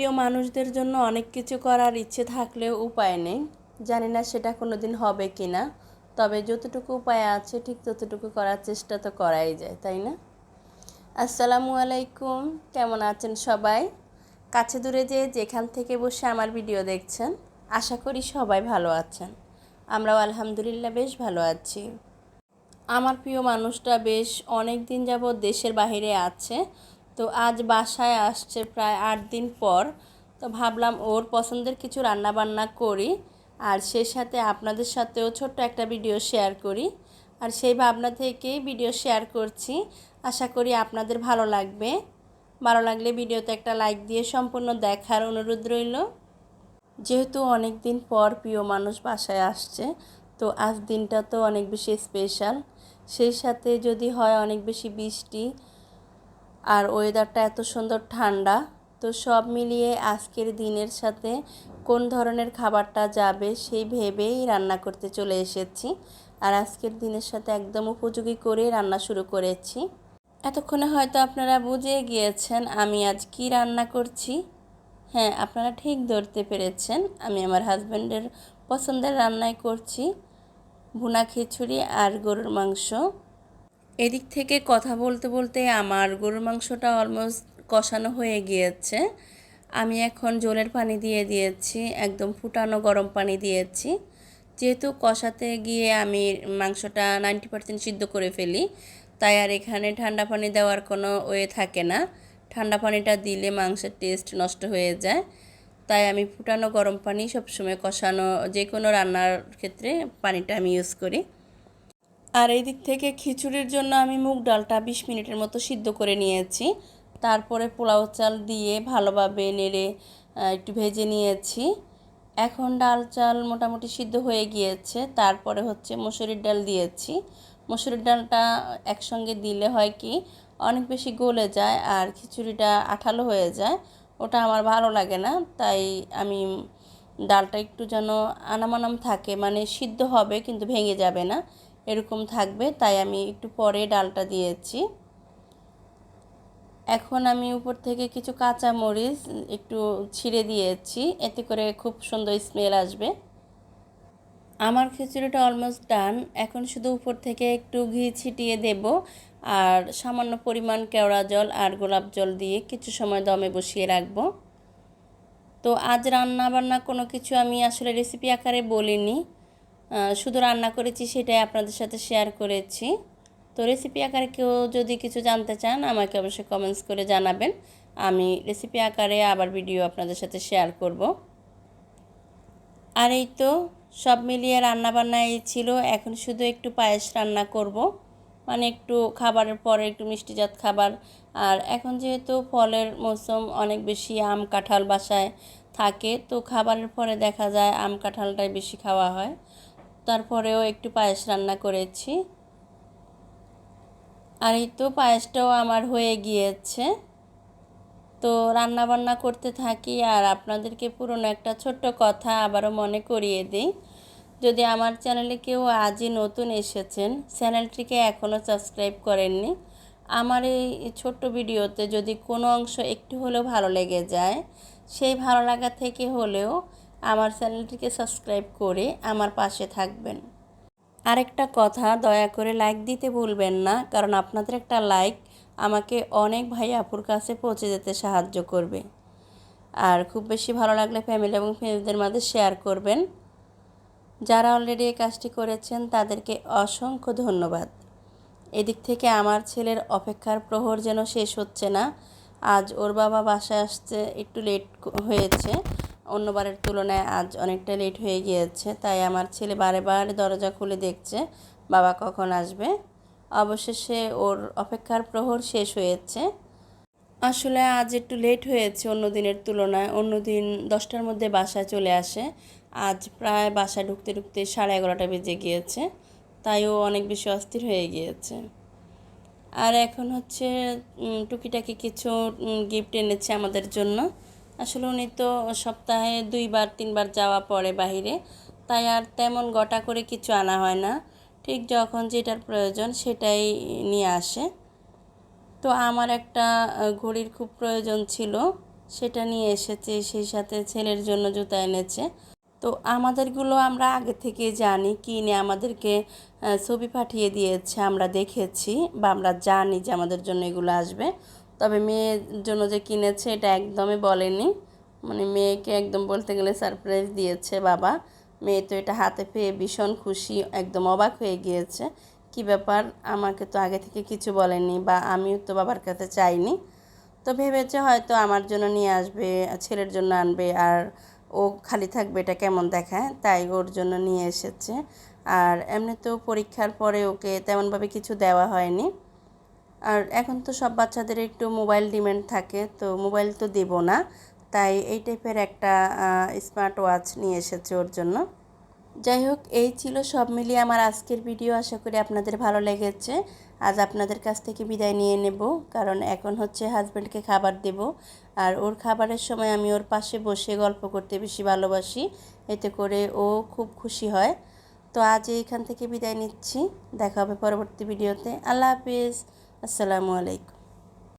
প্রিয় মানুষদের জন্য অনেক কিছু করার ইচ্ছে থাকলেও উপায় নেই। জানি না সেটা কোনো দিন হবে কি না তবে যতটুকু উপায় আছে ঠিক ততটুকু করার চেষ্টা তো করাই যায়, তাই না? আসসালামু আলাইকুম, কেমন আছেন সবাই? কাছে দূরে যে যেখান থেকে বসে আমার ভিডিও দেখছেন, আশা করি সবাই ভালো আছেন। আমরাও আলহামদুলিল্লাহ বেশ ভালো আছি। আমার প্রিয় মানুষটা বেশ অনেক দিন যাবৎ দেশের বাইরে আছে তো আজ বাসায় আসছে প্রায় আট দিন পর। তো ভাবলাম ওর পছন্দের কিছু রান্না বান্না করি আর সেই সাথে আপনাদের সাথেও ছোট্ট একটা ভিডিও শেয়ার করি। আর সেই ভাবনা থেকেই ভিডিও শেয়ার করছি। আশা করি আপনাদের ভালো লাগবে। ভালো লাগলে ভিডিওতে একটা লাইক দিয়ে সম্পূর্ণ দেখার অনুরোধ রইল। যেহেতু অনেক দিন পর প্রিয় মানুষ বাসায় আসছে, তো আজ দিনটা তো অনেক বেশি স্পেশাল সেই সাথে যদি হয় অনেক বেশি বৃষ্টি আর ওয়েদারটা এত সুন্দর ঠান্ডা, তো সব মিলিয়ে আজকের দিনের সাথে কোন ধরনের খাবারটা যাবে সেই ভেবেই রান্না করতে চলে এসেছি। আর আজকের দিনের সাথে একদম উপযোগী করে রান্না শুরু করেছি। এতক্ষণে হয়তো আপনারা বুঝে গিয়েছেন আমি আজ কি রান্না করছি। হ্যাঁ আপনারা ঠিক ধরতে পেরেছেন, আমি আমার হাজব্যান্ডের পছন্দের রান্নাই করছি। ভুনা খিচুড়ি আর গরুর মাংস। এদিক থেকে কথা বলতে বলতে আমার গরুর মাংসটা অলমোস্ট কষানো হয়ে গিয়েছে। আমি এখন জলের পানি দিয়ে দিয়েছি, একদম ফুটানো গরম পানি দিয়েছি। যেহেতু কষাতে গিয়ে আমি মাংসটা নাইনটি পার্সেন্ট সিদ্ধ করে ফেলি, তাই আর এখানে ঠান্ডা পানি দেওয়ার কোনো ওয়ে থাকে না। ঠান্ডা পানিটা দিলে মাংসের টেস্ট নষ্ট হয়ে যায়। তাই আমি ফুটানো গরম পানি সবসময় কষানো যে কোনো রান্নার ক্ষেত্রে পানিটা আমি ইউজ করি। আর এই দিক থেকে খিচুড়ির জন্য আমি মুগ ডালটা বিশ মিনিটের মতো সিদ্ধ করে নিয়েছি। তারপরে পোলাও চাল দিয়ে ভালোভাবে নেড়ে একটু ভেজে নিয়েছি। এখন ডাল চাল মোটামুটি সিদ্ধ হয়ে গিয়েছে। তারপরে হচ্ছে মসুরির ডাল দিয়েছি। মসুরির ডালটা একসঙ্গে দিলে হয় কি, অনেক বেশি গলে যায় আর খিচুড়িটা আঠালো হয়ে যায়। ওটা আমার ভালো লাগে না, তাই আমি ডালটা একটু যেন আনামানাম থাকে মানে সিদ্ধ হবে কিন্তু ভেঙে যাবে না। এরকম থাকবে, তাই আমি একটু পরে ডালটা দিয়েছি। এখন আমি উপর থেকে কিছু কাঁচা মরিচ একটু ছিঁড়ে দিয়েছি, এতে করে খুব সুন্দর স্মেল আসবে। আমার খিচুড়িটা অলমোস্ট ডান এখন শুধু উপর থেকে একটু ঘি ছিটিয়ে দেব, আর সামান্য পরিমাণ কেওড়া জল আর গোলাপ জল দিয়ে কিছু সময় দমে বসিয়ে রাখব। তো আজ রান্না বান্না কোনো কিছু আমি আসলে রেসিপি আকারে বলিনি শুধু রান্না করেছি সেটাই আপনাদের সাথে শেয়ার করেছি। তো রেসিপি আকারে কেউ যদি কিছু জানতে চান, আমাকে অবশ্যই কমেন্টস করে জানাবেন। আমি রেসিপি আকারে আবার ভিডিও আপনাদের সাথে শেয়ার করব। আর এই তো সব মিলিয়ে রান্নাবান্না এই ছিল। এখন শুধু একটু পায়েস রান্না করব। মানে একটু খাবারের পরে একটু মিষ্টিজাত খাবার। আর এখন যেহেতু ফলের মৌসুম, অনেক বেশি আম কাঁঠাল বাসায় থাকে, তো খাবারের পরে দেখা যায় আম কাঁঠালটাই বেশি খাওয়া হয়। তারপরেও একটু পায়েস রান্না করেছি। আর এই তো পায়েসটাও আমার হয়ে গিয়েছে। তো রান্না বান্না করতে থাকি আর আপনাদেরকে পুরনো একটা ছোট্ট কথা আবারও মনে করিয়ে দিই। যদি আমার চ্যানেলে কেউ আজই নতুন এসেছেন, চ্যানেলটিকে এখনও সাবস্ক্রাইব করেননি, আমার এই ছোট্ট ভিডিওতে যদি কোনো অংশ একটু হলেও ভালো লেগে যায়, সেই ভালো লাগা থেকে হলেও আমার চ্যানেলটিকে সাবস্ক্রাইব করে আমার পাশে থাকবেন। আরেকটা কথা, দয়া করে লাইক দিতে ভুলবেন না, কারণ আপনাদের একটা লাইক আমাকে অনেক ভাই আপুর কাছে পৌঁছে যেতে সাহায্য করবে। আর খুব বেশি ভালো লাগলে ফ্যামিলি এবং ফ্রেন্ডসদের মাঝে শেয়ার করবেন। যারা অলরেডি এই কাজটি করেছেন, তাদেরকে অসংখ্য ধন্যবাদ। এদিক থেকে আমার ছেলের অপেক্ষার প্রহর যেন শেষ হচ্ছে না। আজ ওর বাবা বাসায় আসতে একটু লেট হয়েছে। অন্যবারের তুলনায় আজ অনেকটা লেট হয়ে গিয়েছে, তাই আমার ছেলে বারে বারে দরজা খুলে দেখছে, বাবা কখন আসবে? অবশেষে ওর অপেক্ষার প্রহর শেষ হয়েছে। আসলে আজ একটু লেট হয়েছে অন্য দিনের তুলনায়, অন্য দিন দশটার মধ্যে বাসায় চলে আসে। আজ প্রায় বাসায় ঢুকতে ঢুকতে সাড়ে এগারোটা বেজে গিয়েছে, তাই ও অনেক বেশি অস্থির হয়ে গিয়েছে। আর এখন হচ্ছে টুকিটাকি কিছু গিফট এনেছে আমাদের জন্য। আসলে উনি তো সপ্তাহে দুইবার, তিনবার যাওয়া পড়ে বাহিরে। তাই আর তেমন গোটা করে কিছু আনা হয় না। ঠিক যখন যেটার প্রয়োজন সেটাই নিয়ে আসে। তো আমার একটা ঘড়ির খুব প্রয়োজন ছিল। সেটা নিয়ে এসেছে, সেই সাথে ছেলের জন্য জুতা এনেছে। তো আমাদেরগুলো আমরা আগে থেকে জানি কিনে আমাদেরকে ছবি পাঠিয়ে দিয়েছে, আমরা দেখেছি বা আমরা জানি যে আমাদের জন্য এগুলো আসবে। তবে মেয়ের জন্য যে কিনেছে এটা একদমই বলেনি। মানে মেয়েকে একদম বলতে গেলে সারপ্রাইজ দিয়েছে বাবা। মেয়ে তো এটা হাতে পেয়ে ভীষণ খুশি, একদম অবাক হয়ে গিয়েছে। কি ব্যাপার? আমাকে তো আগে থেকে কিছু বলেনি বা আমিও তো বাবার কাছে চাইনি। তো ভেবেছে হয়তো আমার জন্য নিয়ে আসবে, ছেলের জন্য আনবে, আর ও খালি থাকবে এটা কেমন দেখায়? তাই ওর জন্য নিয়ে এসেছে। আর এমনিতেও পরীক্ষার পরে ওকে তেমনভাবে কিছু দেওয়া হয়নি। আর এখন তো সব বাচ্চাদের একটু মোবাইল ডিমান্ড থাকে, তো মোবাইল তো দেবো না। তাই এই টাইপের একটা স্মার্ট ওয়াচ নিয়ে এসেছে ওর জন্য। যাই হোক, এই ছিল সব মিলিয়ে আমার আজকের ভিডিও আশা করি আপনাদের ভালো লেগেছে। আজ আপনাদের কাছ থেকে বিদায় নিয়ে নেব, কারণ এখন হচ্ছে হাজব্যান্ডকে খাবার দেব। আর ওর খাবারের সময় আমি ওর পাশে বসে গল্প করতে বেশি ভালোবাসি, এতে করে ও খুব খুশি হয়। তো আজ এইখান থেকে বিদায় নিচ্ছি। দেখা হবে পরবর্তী ভিডিওতে আল্লাহ হাফিজ। আসসালামু আলাইকুম।